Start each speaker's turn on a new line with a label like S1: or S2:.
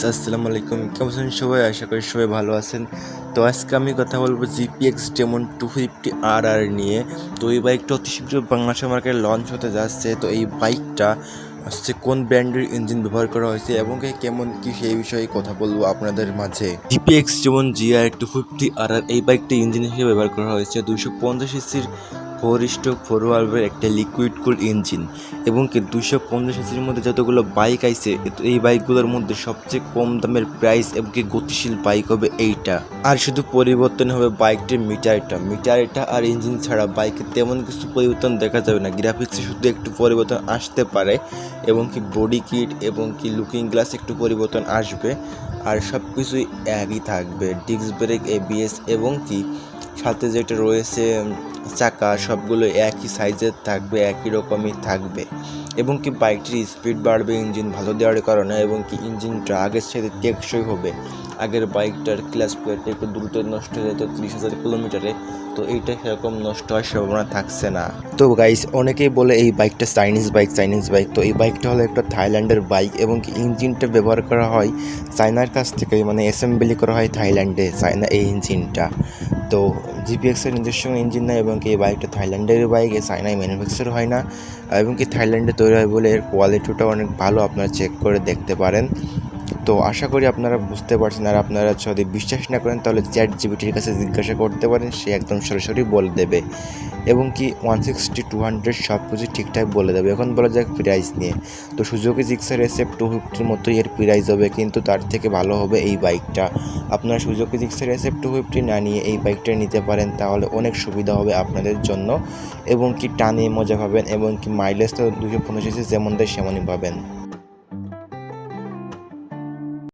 S1: Guys আসসালামু আলাইকুম। কেমন আছেন সবাই? আশা করি সবাই ভালো আছেন। তো আজকে আমি কথা বলব GPX Demon two fifty R R নিয়ে। তো এই বাইকটা অতি শীঘ্র বাংলাদেশের মার্কেটে লঞ্চ হতে যাচ্ছে। তো এই বাইকটা হচ্ছে কোন ব্র্যান্ডের ইঞ্জিন ব্যবহার করা হয়েছে এবং কেমন কি সেই বিষয়ে কথা বলব আপনাদের মাঝে। জিপিএক্স যেমন GR two fifty R R এই বাইকটি ইঞ্জিন হিসেবে ব্যবহার করা হয়েছে। দুশো পঞ্চাশ সিসির ফোর স্ট্রোক ফোর একটা লিকুইড কুল ইঞ্জিন এবং কি দুশো পঞ্চাশ সিসির মধ্যে যতগুলো বাইক আইছে এই বাইকগুলোর মধ্যে সবচেয়ে কম দামের প্রাইস এবং কি গতিশীল বাইক হবে এইটা। আর শুধু পরিবর্তন হবে বাইকটির মিটারটা মিটারটা আর ইঞ্জিন ছাড়া বাইকে তেমন কিছু পরিবর্তন দেখা যাবে না। গ্রাফিক্সে শুধু একটু পরিবর্তন আসতে পারে এবং কি বডি কিট এবং কি লুকিং গ্লাস একটু পরিবর্তন আসবে। আর সব কিছুই একই থাকবে। ডিস্ক ব্রেক এবিএস এবং কি সাথে যেটা রয়েছে চাকা সবগুলো একই সাইজের থাকবে, একই রকমই থাকবে। এবং কি বাইকটির স্পিড বাড়বে ইঞ্জিন ভালো দেওয়ার কারণে এবং কি ইঞ্জিনটা আগের সাথে টেকসই হবে। আগের বাইকটার ক্লাস প্লেটটা একটু দ্রুত নষ্ট হয়ে যেত, তিরিশ হাজার কিলোমিটারে তো এইটা সেরকম নষ্ট হওয়ার সম্ভাবনা থাকছে না। তো গাইস অনেকেই বলে এই বাইকটা চাইনিজ বাইক চাইনিজ বাইক তো এই বাইকটা হলো একটা থাইল্যান্ডের বাইক এবং কি ইঞ্জিনটা ব্যবহার করা হয় চায়নার কাছ থেকে মানে অ্যাসেম্বলি করা হয় থাইল্যান্ডে চায়না এই ইঞ্জিনটা তো জিপিএক্সের নিজস্ব ইঞ্জিন না এবং কি এই বাইকটা থাইল্যান্ডের বাইক এই চাইনায় ম্যানুফ্যাকচার হয় না। এবং কি থাইল্যান্ডে তৈরি হয় বলে এর কোয়ালিটিটা অনেক ভালো, আপনারা চেক করে দেখতে পারেন। তো আশা করি আপনারা বুঝতে পারছেন আর আপনারা যদি বিশ্বাস না করেন তাহলে চ্যাট জিবিটির কাছে জিজ্ঞাসা করতে পারেন, সে একদম সরাসরি বলে দেবে। এবং কি ওয়ান সিক্সটি টু হান্ড্রেড সব কিছু ঠিকঠাক বলে দেবে। এখন বলা যাক প্রাইস নিয়ে। তো সুযোগী জিক্সার এসএফ টু ফিফটির মতোই এর প্রাইস হবে, কিন্তু তার থেকে ভালো হবে এই বাইকটা আপনারা Suzuki Gixxer SF two fifty না নিয়ে এই বাইকটা নিতে পারেন, তাহলে অনেক সুবিধা হবে আপনাদের জন্য। এবং কি টানে মজা পাবেন, এবং কি মাইলেজ তো দুশো পঞ্চাশ যেমন দেয়, সেমনই পাবেন।